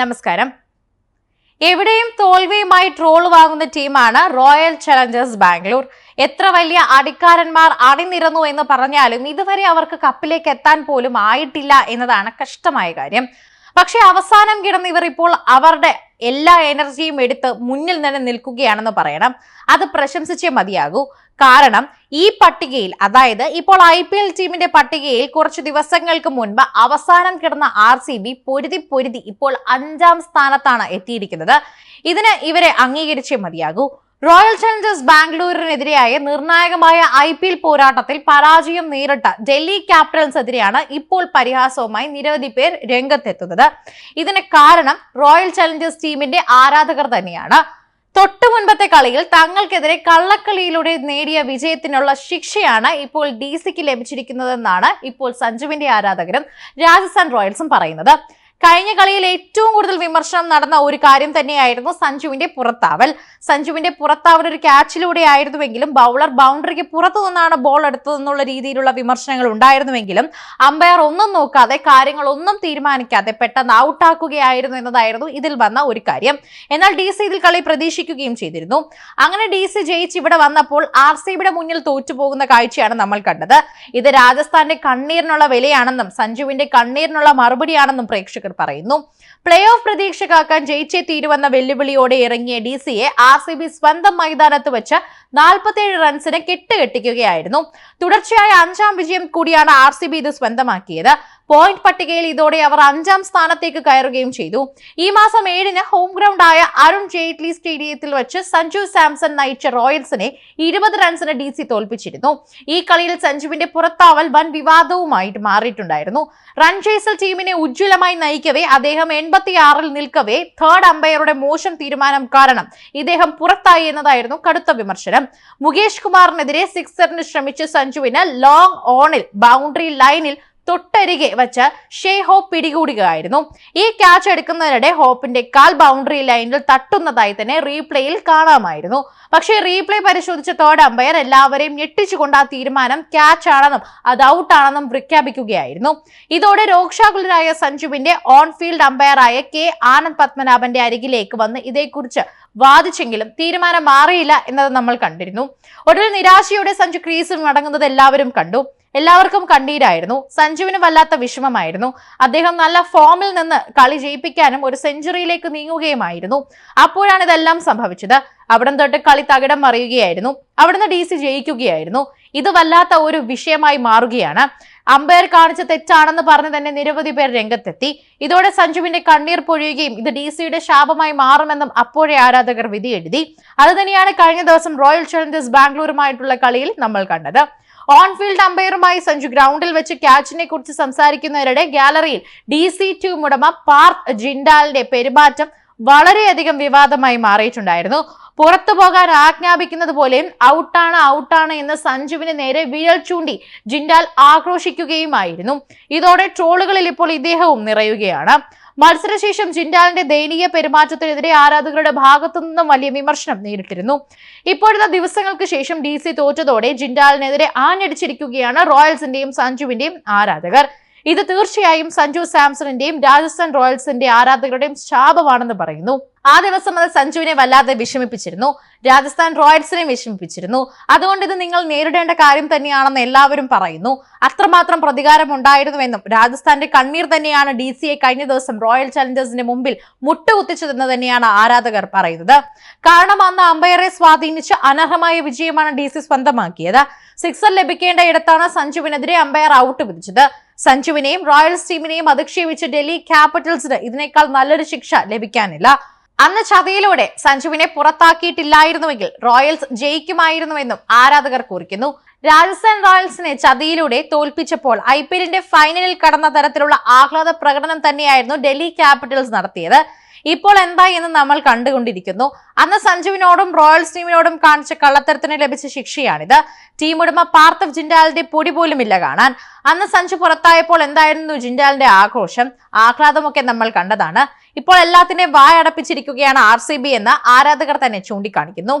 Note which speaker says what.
Speaker 1: നമസ്കാരം. എവിടെയും തോൽവിയുമായി ട്രോൾ വാങ്ങുന്ന ടീമാണ് റോയൽ ചലഞ്ചേഴ്സ് ബാംഗ്ലൂർ. എത്ര വലിയ അടിക്കാരന്മാർ അണിനിരന്നു എന്ന് പറഞ്ഞാലും ഇതുവരെ അവർക്ക് കപ്പിലേക്ക് എത്താൻ പോലും ആയിട്ടില്ല എന്നതാണ് കഷ്ടമായ കാര്യം. പക്ഷെ അവസാനം കിടന്ന് ഇവർ ഇപ്പോൾ അവരുടെ എല്ലാ എനർജിയും എടുത്ത് മുന്നിൽ തന്നെ നിൽക്കുകയാണെന്ന് പറയണം. അത് പ്രശംസിച്ചേ മതിയാകൂ. കാരണം ഈ പട്ടികയിൽ അതായത് ഇപ്പോൾ ഐ പി എൽ ടീമിന്റെ പട്ടികയിൽ കുറച്ച് ദിവസങ്ങൾക്ക് മുൻപ് അവസാനം കിടന്ന ആർ സി ബി പൊരുതി പൊരുതി ഇപ്പോൾ അഞ്ചാം സ്ഥാനത്താണ് എത്തിയിരിക്കുന്നത്. ഇതിന് ഇവരെ അംഗീകരിച്ചേ മതിയാകൂ. റോയൽ ചലഞ്ചേഴ്സ് ബാംഗ്ലൂരിനെതിരെയായ നിർണായകമായ ഐ പി എൽ പോരാട്ടത്തിൽ പരാജയം നേരിട്ട ഡൽഹി ക്യാപിറ്റൽസിനെതിരെയാണ് ഇപ്പോൾ പരിഹാസവുമായി നിരവധി പേർ രംഗത്തെത്തുന്നത്. ഇതിന് കാരണം റോയൽ ചലഞ്ചേഴ്സ് ടീമിന്റെ ആരാധകർ തന്നെയാണ്. തൊട്ടു മുൻപത്തെ കളിയിൽ തങ്ങൾക്കെതിരെ കള്ളക്കളിയിലൂടെ നേടിയ വിജയത്തിനുള്ള ശിക്ഷയാണ് ഇപ്പോൾ ഡി സിക്ക് ലഭിച്ചിരിക്കുന്നതെന്നാണ് ഇപ്പോൾ സഞ്ജുവിന്റെ ആരാധകരും രാജസ്ഥാൻ റോയൽസും പറയുന്നത്. കഴിഞ്ഞ കളിയിൽ ഏറ്റവും കൂടുതൽ വിമർശനം നടന്ന ഒരു കാര്യം തന്നെയായിരുന്നു സഞ്ജുവിന്റെ പുറത്താവൽ. സഞ്ജുവിന്റെ പുറത്താവൽ ഒരു ക്യാച്ചിലൂടെ ആയിരുന്നുവെങ്കിലും ബൗളർ ബൗണ്ടറിക്ക് പുറത്തു നിന്നാണ് ബോൾ എടുത്തതെന്നുള്ള രീതിയിലുള്ള വിമർശനങ്ങൾ ഉണ്ടായിരുന്നുവെങ്കിലും അമ്പയർ ഒന്നും നോക്കാതെ കാര്യങ്ങളൊന്നും തീരുമാനിക്കാതെ പെട്ടെന്ന് ഔട്ടാക്കുകയായിരുന്നു എന്നതായിരുന്നു ഇതിൽ വന്ന ഒരു കാര്യം. എന്നാൽ ഡി സി ഇതിൽ കളി പ്രതീക്ഷിക്കുകയും ചെയ്തിരുന്നു. അങ്ങനെ ഡി സി ജയിച്ച് ഇവിടെ വന്നപ്പോൾ ആർ സി ബിയുടെ മുന്നിൽ തോറ്റുപോകുന്ന കാഴ്ചയാണ് നമ്മൾ കണ്ടത്. ഇത് രാജസ്ഥാന്റെ കണ്ണീരിനുള്ള വിലയാണെന്നും സഞ്ജുവിന്റെ കണ്ണീരിനുള്ള മറുപടിയാണെന്നും പ്രേക്ഷകർ പറയുന്നു. പ്ലേ ഓഫ് പ്രതീക്ഷ കാക്കാൻ ജയിച്ചേ തീരുവെന്ന വെല്ലുവിളിയോടെ ഇറങ്ങിയ ഡി സിയെ ആർ സി ബി സ്വന്തം മൈതാനത്ത് വെച്ച് നാൽപ്പത്തിയേഴ് റൺസിന് കെട്ടുകെട്ടിക്കുകയായിരുന്നു. തുടർച്ചയായ അഞ്ചാം വിജയം കൂടിയാണ് ആർ സി ബി ഇത് സ്വന്തമാക്കിയത്. പോയിന്റ് പട്ടികയിൽ ഇതോടെ അവർ അഞ്ചാം സ്ഥാനത്തേക്ക് കയറുകയും ചെയ്തു. ഈ മാസം ഏഴിന് ഹോം ഗ്രൗണ്ടായ അരുൺ ജെയ്റ്റ്ലി സ്റ്റേഡിയത്തിൽ വെച്ച് സഞ്ജു സാംസൺ നയിച്ച റോയൽസിനെ ഇരുപത് റൺസിന് ഡി സി തോൽപ്പിച്ചിരുന്നു. ഈ കളിയിൽ സഞ്ജുവിന്റെ പുറത്താവൽ വൻ വിവാദവുമായിട്ട് മാറിയിട്ടുണ്ടായിരുന്നു. റൺ ചേസൽ ടീമിനെ ഉജ്ജ്വലമായി നയിക്കവേ അദ്ദേഹം എൺപത്തിയാറിൽ നിൽക്കവേ തേർഡ് അമ്പയറുടെ മോശം തീരുമാനം കാരണം ഇദ്ദേഹം പുറത്തായി എന്നതായിരുന്നു കടുത്ത വിമർശനം. മുകേഷ് കുമാറിനെതിരെ സിക്സറിന് ശ്രമിച്ച സഞ്ജുവിന് ലോങ് ഓണിൽ ബൗണ്ടറി ലൈനിൽ തൊട്ടരികെ വെച്ച് ഷേ ഹോപ്പ് പിടികൂടുകയായിരുന്നു. ഈ ക്യാച്ച് എടുക്കുന്നതിനിടെ ഹോപ്പിന്റെ കാൽ ബൗണ്ടറി ലൈനിൽ തട്ടുന്നതായി തന്നെ റീപ്ലേയിൽ കാണാമായിരുന്നു. പക്ഷേ റീപ്ലേ പരിശോധിച്ച തേർഡ് അമ്പയർ എല്ലാവരെയും ഞെട്ടിച്ചുകൊണ്ട് ആ തീരുമാനം ക്യാച്ച് ആണെന്നും അത് ഔട്ട് ആണെന്നും പ്രഖ്യാപിക്കുകയായിരുന്നു. ഇതോടെ രോക്ഷാകുലരായ സഞ്ജുവിന്റെ ഓൺ ഫീൽഡ് അമ്പയറായ കെ ആനന്ദ് പത്മനാഭന്റെ അരികിലേക്ക് വന്ന് ഇതേക്കുറിച്ച് വാദിച്ചെങ്കിലും തീരുമാനം മാറിയില്ല എന്നത് നമ്മൾ കണ്ടിരുന്നു. ഒടുവിൽ നിരാശയോടെ സഞ്ജു ക്രീസിൽ മടങ്ങുന്നത് എല്ലാവരും കണ്ടു. എല്ലാവർക്കും കണ്ണീരായിരുന്നു. സഞ്ജുവിന് വല്ലാത്ത വിഷമമായിരുന്നു. അദ്ദേഹം നല്ല ഫോമിൽ നിന്ന് കളി ജയിപ്പിക്കാനും ഒരു സെഞ്ചുറിയിലേക്ക് നീങ്ങുകയുമായിരുന്നു. അപ്പോഴാണ് ഇതെല്ലാം സംഭവിച്ചത്. അവിടം തൊട്ട് കളി തകിടം മറിയുകയായിരുന്നു. അവിടുന്ന് ഡി സി ജയിക്കുകയായിരുന്നു. ഇത് വല്ലാത്ത ഒരു വിഷയമായി മാറുകയാണ്. അമ്പയർ കാണിച്ച തെറ്റാണെന്ന് പറഞ്ഞ് തന്നെ നിരവധി പേർ രംഗത്തെത്തി. ഇതോടെ സഞ്ജുവിന്റെ കണ്ണീർ പൊഴിയുകയും ഇത് ഡി സിയുടെ ശാപമായി മാറുമെന്നും അപ്പോഴേ ആരാധകർ വിധി എഴുതി അത് തന്നെയാണ് കഴിഞ്ഞ ദിവസം റോയൽ ചലഞ്ചേഴ്സ് ബാംഗ്ലൂരുമായിട്ടുള്ള കളിയിൽ നമ്മൾ കണ്ടത്. ഓൺ ഫീൽഡ് അമ്പയറുമായി സഞ്ജു ഗ്രൗണ്ടിൽ വെച്ച് ക്യാച്ചിനെ കുറിച്ച് സംസാരിക്കുന്നതിനിടെ ഗാലറിയിൽ ഡി സി ടു ഉടമ പാർത്ത് ജിൻഡാലിന്റെ പെരുമാറ്റം വളരെയധികം വിവാദമായി മാറിയിട്ടുണ്ടായിരുന്നു. പുറത്തു പോകാൻ ആജ്ഞാപിക്കുന്നത് പോലെയും ഔട്ടാണ് ഔട്ടാണ് എന്ന് സഞ്ജുവിന് നേരെ വിരൽ ചൂണ്ടി ജിൻഡാൽ ആക്രോശിക്കുകയുമായിരുന്നു. ഇതോടെ ട്രോളുകളിൽ ഇപ്പോൾ ഇദ്ദേഹവും നിറയുകയാണ്. മത്സരശേഷം ജിൻഡാലിന്റെ ദയനീയ പെരുമാറ്റത്തിനെതിരെ ആരാധകരുടെ ഭാഗത്തു നിന്നും വലിയ വിമർശനം നേരിട്ടിരുന്നു. ഇപ്പോഴത്തെ ദിവസങ്ങൾക്ക് ശേഷം ഡി തോറ്റതോടെ ജിൻഡാലിനെതിരെ ആഞ്ഞടിച്ചിരിക്കുകയാണ് റോയൽസിന്റെയും സഞ്ജുവിന്റെയും ആരാധകർ. ഇത് തീർച്ചയായും സഞ്ജു സാംസണിന്റെയും രാജസ്ഥാൻ റോയൽസിന്റെ ആരാധകരുടെയും ശാപമാണെന്ന് പറയുന്നു. ആ ദിവസം അത് സഞ്ജുവിനെ വല്ലാതെ വിഷമിപ്പിച്ചിരുന്നു. രാജസ്ഥാൻ റോയൽസിനെ വിഷമിപ്പിച്ചിരുന്നു. അതുകൊണ്ട് ഇത് നിങ്ങൾ നേരിടേണ്ട കാര്യം തന്നെയാണെന്ന് എല്ലാവരും പറയുന്നു. അത്രമാത്രം പ്രതികാരം ഉണ്ടായിരുന്നുവെന്നും രാജസ്ഥാന്റെ കണ്ണീർ തന്നെയാണ് ഡി സിയെ കഴിഞ്ഞ ദിവസം റോയൽ ചലഞ്ചേഴ്സിന്റെ മുമ്പിൽ മുട്ടുകുത്തിച്ചതെന്ന് തന്നെയാണ് ആരാധകർ പറയുന്നത്. കാരണം അന്ന് അമ്പയറെ സ്വാധീനിച്ച് അനർഹമായ വിജയമാണ് ഡി സ്വന്തമാക്കിയത്. സിക്സർ ലഭിക്കേണ്ട ഇടത്താണ് സഞ്ജുവിനെതിരെ അമ്പയർ ഔട്ട് വിധിച്ചത്. സഞ്ജുവിനെയും റോയൽസ് ടീമിനെയും അധിക്ഷേപിച്ച് ഡൽഹി ക്യാപിറ്റൽസിന് ഇതിനേക്കാൾ നല്ലൊരു ശിക്ഷ ലഭിക്കാനില്ല. അന്ന് ചതിയിലൂടെ സഞ്ജുവിനെ പുറത്താക്കിയിട്ടില്ലായിരുന്നുവെങ്കിൽ റോയൽസ് ജയിക്കുമായിരുന്നുവെന്നും ആരാധകർ കുറിക്കുന്നു. രാജസ്ഥാൻ റോയൽസിനെ ചതിയിലൂടെ തോൽപ്പിച്ചപ്പോൾ ഐ ഫൈനലിൽ കടന്ന തരത്തിലുള്ള ആഹ്ലാദ പ്രകടനം തന്നെയായിരുന്നു ഡൽഹി ക്യാപിറ്റൽസ് നടത്തിയത്. ഇപ്പോൾ എന്തായി എന്ന് നമ്മൾ കണ്ടുകൊണ്ടിരിക്കുന്നു. അന്ന് സഞ്ജുവിനോടും റോയൽസ് ടീമിനോടും കാണിച്ച കള്ളത്തരത്തിന് ലഭിച്ച ശിക്ഷയാണിത്. ടീം ഉടമ പാർത്ഥവ് ജിൻഡാലിന്റെ പൊടി പോലുമില്ല കാണാൻ. അന്ന് സഞ്ജു പുറത്തായപ്പോൾ എന്തായിരുന്നു ജിൻഡാലിന്റെ ആഘോഷം? ആഹ്ലാദമൊക്കെ നമ്മൾ കണ്ടതാണ്. ഇപ്പോൾ എല്ലാത്തിനെയും വായടപ്പിച്ചിരിക്കുകയാണ് ആർ എന്ന് ആരാധകർ തന്നെ ചൂണ്ടിക്കാണിക്കുന്നു.